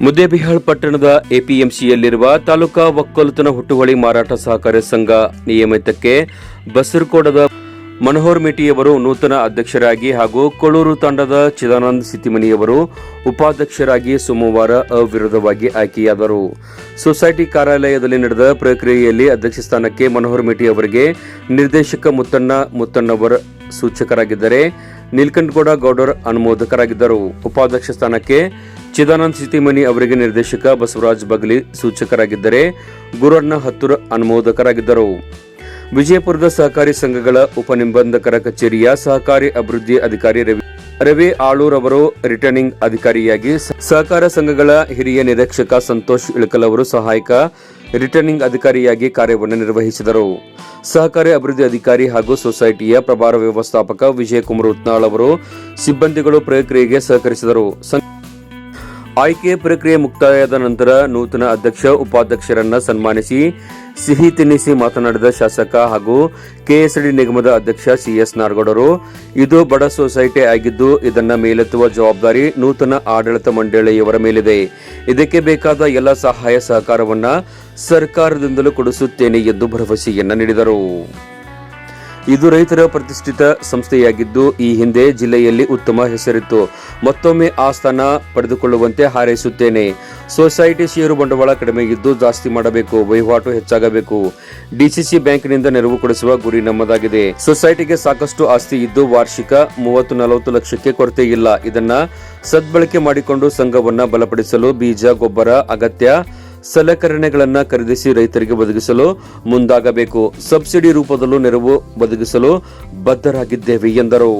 ಮುದ್ದೇಬಿಹಾಳ್ ಪಟ್ಟಣದ ಎಪಿಎಂಸಿಯಲ್ಲಿರುವ ತಾಲೂಕಾ ಒಕ್ಕಲುತನ ಹುಟ್ಟುವಳಿ ಮಾರಾಟ ಸಹಕಾರ ಸಂಘ ನಿಯಮಿತಕ್ಕೆ ಬಸರಕೋಡದ ಮನೋಹರ್ ಮೇಟಿಯವರು ನೂತನ ಅಧ್ಯಕ್ಷರಾಗಿ ಹಾಗೂ ಕೊಳೂರು ತಂಡದ ಚಿದಾನಂದ ಸಿತಿಮನಿಯವರು ಉಪಾಧ್ಯಕ್ಷರಾಗಿ ಸೋಮವಾರ ಅವಿರೋಧವಾಗಿ ಆಯ್ಕೆಯಾದರು. ಸೊಸೈಟಿ ಕಾರ್ಯಾಲಯದಲ್ಲಿ ನಡೆದ ಪ್ರಕ್ರಿಯೆಯಲ್ಲಿ ಅಧ್ಯಕ್ಷ ಸ್ಥಾನಕ್ಕೆ ಮನೋಹರ್ ಮೇಟಿ ಅವರಿಗೆ ನಿರ್ದೇಶಕ ಮುತ್ತಣ್ಣ ಮುತ್ತಣ್ಣವರ ಸೂಚಕರಾಗಿದ್ದರೆ ನೀಲ್ಕಂಠಗೌಡ ಗೌಡರ್ ಅನುಮೋದಕರಾಗಿದ್ದರು. ಉಪಾಧ್ಯಕ್ಷ ಸ್ಥಾನಕ್ಕೆ ಚಿದಾನಂದ ಸಿತಿಮನಿ ಅವರಿಗೆ ನಿರ್ದೇಶಕ ಬಸವರಾಜ್ ಬಗಲಿ ಸೂಚಕರಾಗಿದ್ದರೆ ಗುರುಣ್ಣ ಹತ್ತೂರ್ ಅನುಮೋದಕರಾಗಿದ್ದರು. ವಿಜಯಪುರದ ಸಹಕಾರಿ ಸಂಘಗಳ ಉಪನಿಬಂಧಕರ ಕಚೇರಿಯ ಸಹಕಾರಿ ಅಭಿವೃದ್ಧಿ ಅಧಿಕಾರಿ ರವಿ ರವಿ ಆಳೂರ್ ಅವರು ರಿಟರ್ನಿಂಗ್ ಅಧಿಕಾರಿಯಾಗಿ ಸಹಕಾರ ಸಂಘಗಳ ಹಿರಿಯ ನಿರೀಕ್ಷಕ ಸಂತೋಷ್ ಇಳಕಲ್ ಅವರು ಸಹಾಯಕ ರಿಟರ್ನಿಂಗ್ ಅಧಿಕಾರಿಯಾಗಿ ಕಾರ್ಯವನ್ನು ನಿರ್ವಹಿಸಿದರು. ಸಹಕಾರಿ ಅಭಿವೃದ್ಧಿ ಅಧಿಕಾರಿ ಹಾಗೂ ಸೊಸೈಟಿಯ ಪ್ರಭಾರ ವ್ಯವಸ್ಥಾಪಕ ವಿಜಯಕುಮಾರ್ ಉತ್ನಾಳ್ ಅವರು ಸಿಬ್ಬಂದಿಗಳು ಪ್ರಕ್ರಿಯೆಗೆ ಸಹಕರಿಸಿದರು. ಆಯ್ಕೆ ಪ್ರಕ್ರಿಯೆ ಮುಕ್ತಾಯದ ನಂತರ ನೂತನ ಅಧ್ಯಕ್ಷ, ಉಪಾಧ್ಯಕ್ಷರನ್ನ ಸನ್ಮಾನಿಸಿ ಸಿಹಿ ತಿನ್ನಿಸಿ ಮಾತನಾಡಿದ ಶಾಸಕ ಹಾಗೂ ಕೆಎಸ್ಡಿ ನಿಗಮದ ಅಧ್ಯಕ್ಷ ಸಿಎಸ್ ನಾರ್ಗೌಡರು, ಇದು ಬಡ ಸೊಸೈಟಿ ಆಗಿದ್ದು ಇದನ್ನು ಮೇಲೆತ್ತುವ ಜವಾಬ್ದಾರಿ ನೂತನ ಆಡಳಿತ ಮಂಡಳಿಯವರ ಮೇಲಿದೆ. ಇದಕ್ಕೆ ಬೇಕಾದ ಎಲ್ಲ ಸಹಾಯ ಸಹಕಾರವನ್ನ ಸರ್ಕಾರದಿಂದಲೂ ಕೊಡಿಸುತ್ತೇನೆ ಎಂದು ಭರವಸೆಯನ್ನ ನೀಡಿದರು. ಇದು ರೈತರ ಪ್ರತಿಷ್ಠಿತ ಸಂಸ್ಥೆಯಾಗಿದ್ದು, ಈ ಹಿಂದೆ ಜಿಲ್ಲೆಯಲ್ಲಿ ಉತ್ತಮ ಹೆಸರಿತ್ತು. ಮತ್ತೊಮ್ಮೆ ಆ ಸ್ಥಾನ ಪಡೆದುಕೊಳ್ಳುವಂತೆ ಹಾರೈಸುತ್ತೇನೆ. ಸೊಸೈಟಿ ಷೇರು ಬಂಡವಾಳ ಕಡಿಮೆ ಇದ್ದು ಜಾಸ್ತಿ ಮಾಡಬೇಕು, ವಹಿವಾಟು ಹೆಚ್ಚಾಗಬೇಕು. ಡಿಸಿಸಿ ಬ್ಯಾಂಕ್ನಿಂದ ನೆರವು ಕೊಡಿಸುವ ಗುರಿ ನಮ್ಮದಾಗಿದೆ. ಸೊಸೈಟಿಗೆ ಸಾಕಷ್ಟು ಆಸ್ತಿ ಇದ್ದು ವಾರ್ಷಿಕ ಮೂವತ್ತು ನಲವತ್ತು ಲಕ್ಷಕ್ಕೆ ಕೊರತೆ ಇಲ್ಲ ಇದನ್ನ ಸದ್ಬಳಕೆ ಮಾಡಿಕೊಂಡು ಸಂಘವನ್ನ ಬಲಪಡಿಸಲು ಬೀಜ, ಗೊಬ್ಬರ, ಅಗತ್ಯ ಸಲಕರಣೆಗಳನ್ನ ಖರೀದಿಸಿ ರೈತರಿಗೆ ಒದಗಿಸಲು ಮುಂದಾಗಬೇಕು. ಸಬ್ಸಿಡಿ ರೂಪದಲ್ಲೂ ನೆರವು ಒದಗಿಸಲು ಬದ್ಧರಾಗಿದ್ದೇವೆ ಎಂದರು.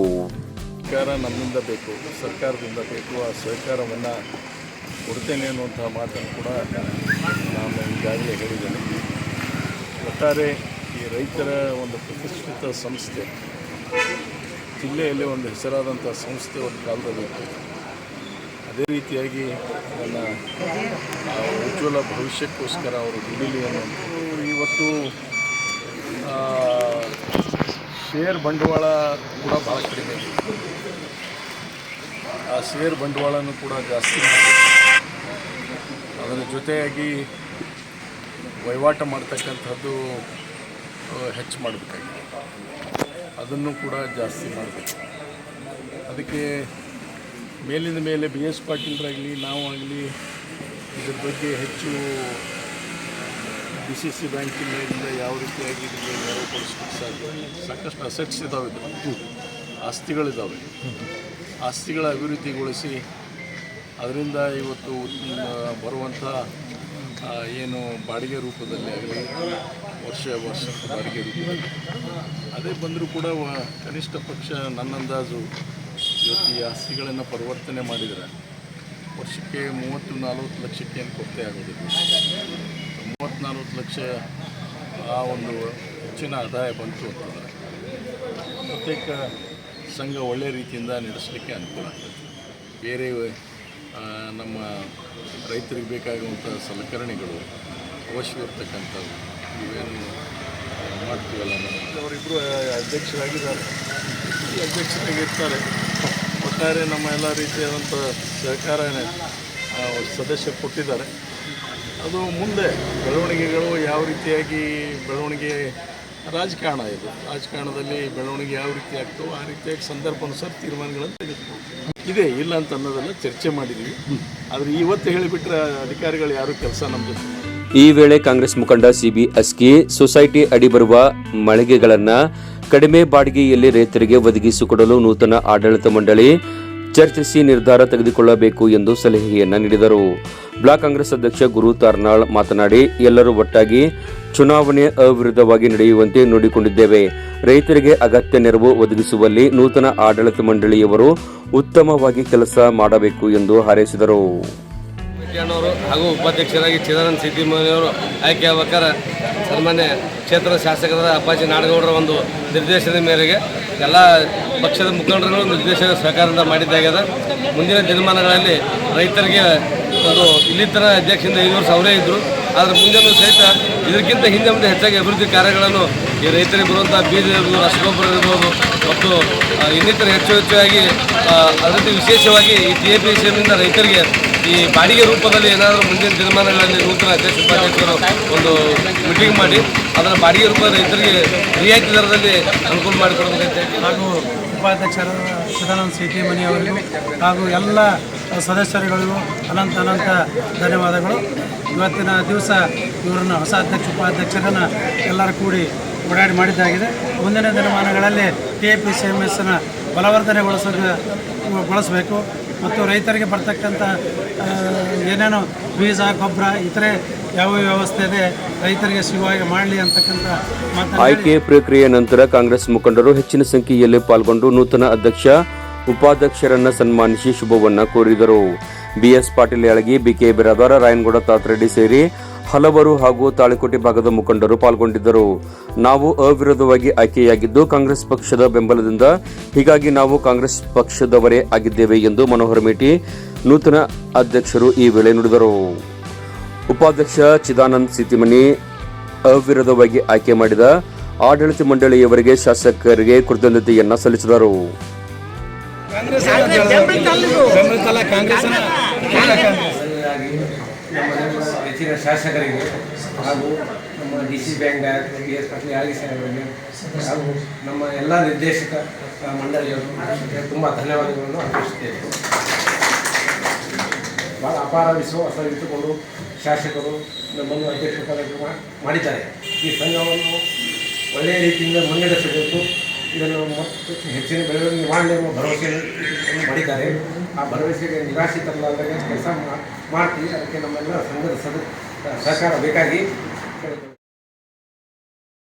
ಸರ್ಕಾರ ನಮ್ಮಿಂದ ಬೇಕು, ಸರ್ಕಾರದಿಂದ ಬೇಕು. ಆ ಸಹಕಾರವನ್ನು ಕೊಡ್ತೇನೆ ಅನ್ನುವಂಥ ಮಾತನ್ನು ಕೂಡ ನಾನು ಈಗಾಗಲೇ ಹೇಳಿದ್ದೇನೆ. ಒಟ್ಟಾರೆ ಈ ರೈತರ ಒಂದು ಪ್ರತಿಷ್ಠಿತ ಸಂಸ್ಥೆ, ಜಿಲ್ಲೆಯಲ್ಲಿ ಒಂದು ಹೆಸರಾದಂಥ ಸಂಸ್ಥೆ ಒಂದು ಕಾಲದಲ್ಲಿ. ಅದೇ ರೀತಿಯಾಗಿ ನನ್ನ ಉಜ್ವಲ ಭವಿಷ್ಯಕ್ಕೋಸ್ಕರ ಅವರು ದುಡಿಲಿ ಅನ್ನುವಂಥದ್ದು ಇವತ್ತು ಶೇರ್ ಬಂಡವಾಳ ಕೂಡ ಭಾಳ ಕಡಿಮೆ ಆ ಶೇರ್ ಬಂಡವಾಳನೂ ಕೂಡ ಜಾಸ್ತಿ ಅದರ ಜೊತೆಯಾಗಿ ವಹಿವಾಟ ಮಾಡ್ತಕ್ಕಂಥದ್ದು ಹೆಚ್ಚು ಮಾಡಬೇಕಾಗಿದೆ. ಅದನ್ನು ಕೂಡ ಜಾಸ್ತಿ ಮಾಡಬೇಕು. ಅದಕ್ಕೆ ಮೇಲಿಂದ ಮೇಲೆ ಬಿ ಎಸ್ ಪಾಟೀಲ್ರಾಗಲಿ ನಾವಾಗಲಿ ಇದ್ರ ಬಗ್ಗೆ ಹೆಚ್ಚು ಬಿ ಸಿ ಸಿ ಬ್ಯಾಂಕಿನಿಂದ ಯಾವ ರೀತಿಯಾಗಿ ಇದಕ್ಕೆ ನೆರವು ಕೊಡಿಸ್ಲಿಕ್ಕೆ ಸಾಧ್ಯ ಸಾಕಷ್ಟು ಅಸೆಟ್ಸ್ ಇದ್ದಾವೆ ಇದು ಆಸ್ತಿಗಳಿದ್ದಾವೆ ಆಸ್ತಿಗಳ ಅಭಿವೃದ್ಧಿಗೊಳಿಸಿ ಅದರಿಂದ ಇವತ್ತು ಬರುವಂಥ ಏನು ಬಾಡಿಗೆ ರೂಪದಲ್ಲಿ ಆಗಲಿ, ವರ್ಷ ವರ್ಷ ಬಾಡಿಗೆ ರೂಪದಲ್ಲಿ. ಅದೇ ಬಂದರೂ ಕೂಡ ಕನಿಷ್ಠ ಪಕ್ಷ ನನ್ನ ಅಂದಾಜು ಇವತ್ತು ಈ ಆಸ್ತಿಗಳನ್ನು ಪರಿವರ್ತನೆ ಮಾಡಿದರೆ ವರ್ಷಕ್ಕೆ ಮೂವತ್ತು ನಲ್ವತ್ತು ಲಕ್ಷಕ್ಕೆ ಏನು ಕೊರತೆ ಆಗೋದಿಲ್ಲ. ಮೂವತ್ತು ನಲ್ವತ್ತು ಲಕ್ಷ ಆ ಒಂದು ಹೆಚ್ಚಿನ ಆದಾಯ ಬಂತು ಅಂತಂದರೆ ಪ್ರತ್ಯೇಕ ಸಂಘ ಒಳ್ಳೆಯ ರೀತಿಯಿಂದ ನಡೆಸಲಿಕ್ಕೆ ಅನುಕೂಲ ಆಗ್ತದೆ. ಬೇರೆ ನಮ್ಮ ರೈತರಿಗೆ ಬೇಕಾಗುವಂಥ ಸಲಕರಣೆಗಳು ಅವಶ್ಯವಿರ್ತಕ್ಕಂಥವು ಇವೇನು ಮಾಡ್ತೀವಲ್ಲ ನಾವು? ಅವರಿಬ್ಬರು ಅಧ್ಯಕ್ಷರಾಗಿದ್ದಾರೆ. ಅಧ್ಯಕ್ಷರಾಗಿರ್ತಾರೆ ಒಟ್ಟಾರೆ ನಮ್ಮ ಎಲ್ಲ ರೀತಿಯಾದಂಥ ಸಹಕಾರ ಸದಸ್ಯರು ಕೊಟ್ಟಿದ್ದಾರೆ. ಅದು ಮುಂದೆ ಬೆಳವಣಿಗೆಗಳು ಯಾವ ರೀತಿಯಾಗಿ ಬೆಳವಣಿಗೆ ರಾಜಕಾರಣ ಇದು? ರಾಜಕಾರಣದಲ್ಲಿ ಬೆಳವಣಿಗೆ ಯಾವ ರೀತಿ ಆಗ್ತವೋ ಆ ರೀತಿಯಾಗಿ ಸಂದರ್ಭಾನುಸಾರ ತೀರ್ಮಾನಗಳನ್ನು ತೆಗೆದುಕೊಂಡು ಇದೆ, ಇಲ್ಲ ಅಂತ ಅನ್ನೋದೆಲ್ಲ ಚರ್ಚೆ ಮಾಡಿದ್ದೀವಿ. ಆದರೆ ಇವತ್ತು ಹೇಳಿಬಿಟ್ರೆ ಅಧಿಕಾರಿಗಳು ಯಾರು ಕೆಲಸ ನಮ್ಮ ಈ ವೇಳೆ ಕಾಂಗ್ರೆಸ್ ಮುಖಂಡ ಸಿಬಿ ಅಸ್ಕಿ ಸೊಸೈಟಿ ಅಡಿ ಬರುವ ಮಳಿಗೆಗಳನ್ನ ಕಡಿಮೆ ಬಾಡಿಗೆಯಲ್ಲಿ ರೈತರಿಗೆ ಒದಗಿಸಿಕೊಡಲು ನೂತನ ಆಡಳಿತ ಮಂಡಳಿ ಚರ್ಚಿಸಿ ನಿರ್ಧಾರ ತೆಗೆದುಕೊಳ್ಳಬೇಕು ಎಂದು ಸಲಹೆಯನ್ನ ನೀಡಿದರು. ಬ್ಲಾಕ್ ಕಾಂಗ್ರೆಸ್ ಅಧ್ಯಕ್ಷ ಗುರು ತಾರ್ನಾಳ್ ಮಾತನಾಡಿ, ಎಲ್ಲರೂ ಒಟ್ಟಾಗಿ ಚುನಾವಣೆ ಅವಿರುದ್ಧವಾಗಿ ನಡೆಯುವಂತೆ ನೋಡಿಕೊಂಡಿದ್ದೇವೆ. ರೈತರಿಗೆ ಅಗತ್ಯ ನೆರವು ಒದಗಿಸುವಲ್ಲಿ ನೂತನ ಆಡಳಿತ ಮಂಡಳಿಯವರು ಉತ್ತಮವಾಗಿ ಕೆಲಸ ಮಾಡಬೇಕು ಎಂದು ಹಾರೈಸಿದರು. ಅವರು ಹಾಗೂ ಉಪಾಧ್ಯಕ್ಷರಾಗಿ ಚಿದಾನಂದ ಸಿದ್ದಿಮನಿಯವರು ಆಯ್ಕೆ ಆಗ್ಬೇಕಾದ್ರೆ ಸನ್ಮಾನ್ಯ ಕ್ಷೇತ್ರ ಶಾಸಕರಾದ ಅಪ್ಪಾಜಿ ನಾಡಗೌಡರ ಒಂದು ನಿರ್ದೇಶನದ ಮೇರೆಗೆ ಎಲ್ಲ ಪಕ್ಷದ ಮುಖಂಡರುಗಳು ನಿರ್ದೇಶನ ಸಹಕಾರದಿಂದ ಮಾಡಿದ್ದಾಗ್ಯದ. ಮುಂದಿನ ದಿನಮಾನಗಳಲ್ಲಿ ರೈತರಿಗೆ ಒಂದು ಇಲ್ಲಿತರ ಅಧ್ಯಕ್ಷರಿಂದ ಐದು ವರ್ಷ ಅವರೇ ಇದ್ದರು ಆದರೆ ಮುಂದೆನೂ ಸಹಿತ ಇದಕ್ಕಿಂತ ಹಿಂದೆ ಮುಂದೆ ಹೆಚ್ಚಾಗಿ ಅಭಿವೃದ್ಧಿ ಕಾರ್ಯಗಳನ್ನು ಈ ರೈತರಿಗೆ ಬರುವಂಥ ಬೀಜ ಇರ್ಬೋದು, ರಸಗೊಬ್ಬರ ಇರ್ಬೋದು ಮತ್ತು ಇನ್ನಿತರ ಹೆಚ್ಚು ಹೆಚ್ಚಾಗಿ ಅದರಲ್ಲಿ ವಿಶೇಷವಾಗಿ ಈ ಟಿ ಎ ಪಿ ರೈತರಿಗೆ ಈ ಬಾಡಿಗೆ ರೂಪದಲ್ಲಿ ಏನಾದರೂ ಮುಂದಿನ ದಿನಮಾನಗಳಲ್ಲಿ ನೂತನ ಅಧ್ಯಕ್ಷ ಉಪಾಧ್ಯಕ್ಷರು ಒಂದು ಮೀಟಿಂಗ್ ಮಾಡಿ ಅದರ ಬಾಡಿಗೆ ರೂಪದ ರೈತರಿಗೆ ರಿಯಾಯಿತಿ ದರದಲ್ಲಿ ಅನುಕೂಲ ಮಾಡಿಕೊಡಬೇಕಂತೆ ಹಾಗೂ ಉಪಾಧ್ಯಕ್ಷರು ಸದಾನಂದ ಸಿಟಿ ಮನಿಯವರಿಗೂ ಹಾಗೂ ಎಲ್ಲ ಸದಸ್ಯರುಗಳಿಗೂ ಅನಂತ ಅನಂತ ಧನ್ಯವಾದಗಳು. ಇವತ್ತಿನ ದಿವಸ ಇವರನ್ನು ಹೊಸ ಅಧ್ಯಕ್ಷ ಉಪಾಧ್ಯಕ್ಷರನ್ನು ಎಲ್ಲರೂ ಕೂಡಿ ಓಡಾಡಿ ಮಾಡಿದ್ದಾಗಿದೆ. ಮುಂದಿನ ದಿನಮಾನಗಳಲ್ಲಿ ಕೆ ಪಿ ಸಿ ಎಂ ಎಸ್ನ ಬಲವರ್ಧನೆಗೊಳಿಸ ಗೊಳಿಸಬೇಕು ಮತ್ತು ರೈತರಿಗೆ ಬರ್ತಕ್ಕಂಥ ಏನೇನೋ ಬೀಜ, ಗೊಬ್ಬರ, ಇತರೆ ಯಾವ ವ್ಯವಸ್ಥೆ ಇದೆ, ರೈತರಿಗೆ ಸಿಗುವಾಗ ಮಾಡಲಿ ಅಂತಕ್ಕಂಥ ಆಯ್ಕೆ ಪ್ರಕ್ರಿಯೆ ನಂತರ ಕಾಂಗ್ರೆಸ್ ಮುಖಂಡರು ಹೆಚ್ಚಿನ ಸಂಖ್ಯೆಯಲ್ಲಿ ಪಾಲ್ಗೊಂಡು ನೂತನ ಅಧ್ಯಕ್ಷ, ಉಪಾಧ್ಯಕ್ಷರನ್ನ ಸನ್ಮಾನಿಸಿ ಶುಭವನ್ನ ಕೋರಿದರು. B S Patil Yalagi, B K Biradar, Rayanagouda, Tatreddy ಸೇರಿ ಹಲವರು ಹಾಗೂ ತಾಳಿಕೋಟೆ ಭಾಗದ ಮುಖಂಡರು ಪಾಲ್ಗೊಂಡಿದ್ದರು. ನಾವು ಅವಿರೋಧವಾಗಿ ಆಯ್ಕೆಯಾಗಿದ್ದು ಕಾಂಗ್ರೆಸ್ ಪಕ್ಷದ ಬೆಂಬಲದಿಂದ ಹೀಗಾಗಿ ನಾವು ಕಾಂಗ್ರೆಸ್ ಪಕ್ಷದವರೇ ಆಗಿದ್ದೇವೆ ಎಂದು ಮನೋಹರ್ ಮೇಟಿ ನೂತನ ಅಧ್ಯಕ್ಷರು ಈ ವೇಳೆ ನುಡಿದರು. ಉಪಾಧ್ಯಕ್ಷ ಚಿದಾನಂದ್ ಸಿತಿಮನಿ ಅವಿರೋಧವಾಗಿ ಆಯ್ಕೆ ಮಾಡಿದ ಆಡಳಿತ ಮಂಡಳಿಯವರಿಗೆ ಶಾಸಕರಿಗೆ ಕೃತಜ್ಞತೆಯನ್ನ ಸಲ್ಲಿಸಿದರು. ನಮ್ಮ ನಮ್ಮ ಹೆಚ್ಚಿನ ಶಾಸಕರಿಗೆ ಹಾಗೂ ನಮ್ಮ D C bank director B S Patil ಆಗಿ ಸಾಹೇಬರಿಗೆ ಹಾಗೂ ನಮ್ಮ ಎಲ್ಲ ನಿರ್ದೇಶಕ ಮಂಡಳಿಯವರು ತುಂಬ ಧನ್ಯವಾದಗಳನ್ನು ಅರ್ಪಿಸುತ್ತೇವೆ ಭಾಳ ಅಪಾರ ವಿಶ್ವಾಸ ಇಟ್ಟುಕೊಂಡು ಶಾಸಕರು ನಮ್ಮನ್ನು ಅಧ್ಯಕ್ಷ ಕಾರ್ಯಕ್ರಮ ಮಾಡಿದ್ದಾರೆ. ಈ ಸಂಘವನ್ನು ಒಳ್ಳೆಯ ರೀತಿಯಿಂದ ಮುನ್ನಡೆಸಬೇಕು. ಇದನ್ನು ಹೆಚ್ಚಿನ ಬೆಳವಣಿಗೆ ಮಾಡಲಿ ಎಂಬ ಭರವಸೆಯನ್ನು ಮಾಡಿದ್ದಾರೆ ಆ ಭರವಸೆಗೆ ನಿರಾಶಿತರಲಾದಾಗ ಕೆಲಸ ಮಾಡ್ತೀವಿ ಅದಕ್ಕೆ ನಮ್ಮೆಲ್ಲ ಸಂಘದ ಸದ ಸಹಕಾರ ಬೇಕಾಗಿ.